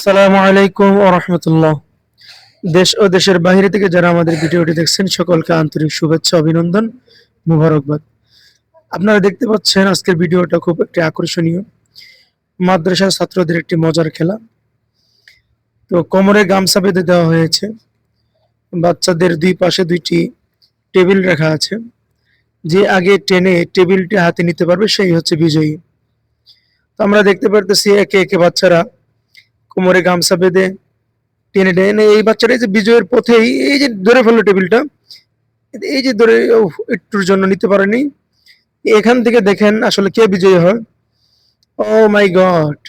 আসসালামু আলাইকুম ও রহমতুল্লাহ। দেশ ও দেশের বাইরে থেকে যারা আমাদের ভিডিওটি দেখছেন, সকলকে আন্তরিক শুভেচ্ছা, অভিনন্দন, মুবারকবাদ। আপনারা দেখতে পাচ্ছেন আজকের ভিডিওটা খুব একটি আকর্ষণীয়। মাদ্রাসার ছাত্রদের একটি মজার খেলা। তো কোমরে গামছা বেঁধে দেওয়া হয়েছে। বাচ্চাদের দুই পাশে দুইটি টেবিল রাখা আছে। যে আগে টেনে টেবিলটি হাতে নিতে পারবে, সেই হচ্ছে বিজয়ী। তো আমরা দেখতে পারতেছি একে একে বাচ্চারা কোমরে গামছা বেঁধে টেনে টেনে এই বাচ্চাটা এই যে বিজয়ের পথেই এই যে ধরে ফেলল টেবিলটা, এই যে ধরে একটুর জন্য নিতে পারেনি। এখান থেকে দেখেন আসলে কে বিজয়ী হয়। ও মাই গড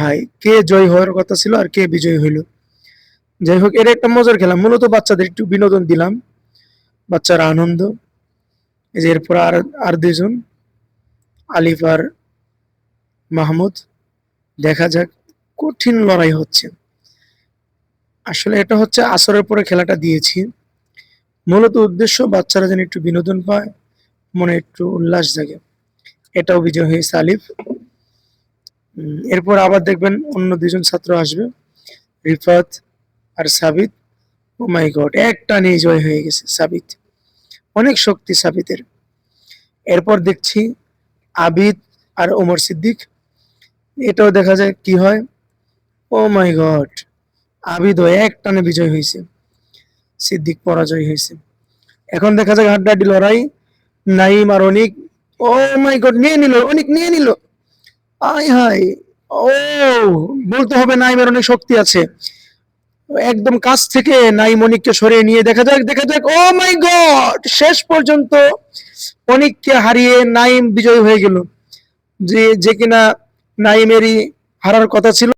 হাই কে জয় হওয়ার কথা ছিল আর কে বিজয়ী হইল। যাই হোক, এটা একটা মজার খেলা। মূলত বাচ্চাদের একটু বিনোদন দিলাম। বাচ্চারা আনন্দ। এরপর আর আর দুজন আলিফ আর মাহমুদ। দেখা যাক, কঠিন লড়াই হচ্ছে। আসলে এটা হচ্ছে আসরের পরে খেলাটা দিয়েছি। মূলত উদ্দেশ্য, বাচ্চারা যেন একটু বিনোদন পায়, মনে একটু উল্লাস জাগে। এটাও বিজয় হয়েছে আলিফ এরপর আবার দেখবেন অন্য দুজন ছাত্র আসবে, রিফাত আর সাবিত। ও মাই গড, একটা নিয়ে জয় হয়ে গেছে সাবিত। অনেক শক্তি সাবিতের। এরপর দেখছি আবিদ আর ওমর সিদ্দিক এটাও দেখা যায় কি হয়? ও মাই গড আবিদ এক টানে বিজয় হয়েছে। সিদ্দিক পরাজয় হয়েছে। এখন দেখা যায় হাড্ডাহাড্ডি লড়াই। নাইম আর অনিক। ও মাই গড নিয়ে নিল, অনিক নিয়ে নিল। আয় হাই ও বলতে হবে নাইমের অনেক শক্তি আছে। একদম কাছ থেকে নাইম অনিককে সরিয়ে নিয়ে দেখা যাক দেখা যাক। ও মাই গড শেষ পর্যন্ত অনিককে হারিয়ে নাইম বিজয় হয়ে গেল। যে যে কিনা নাইমেরই হারার কথা ছিল।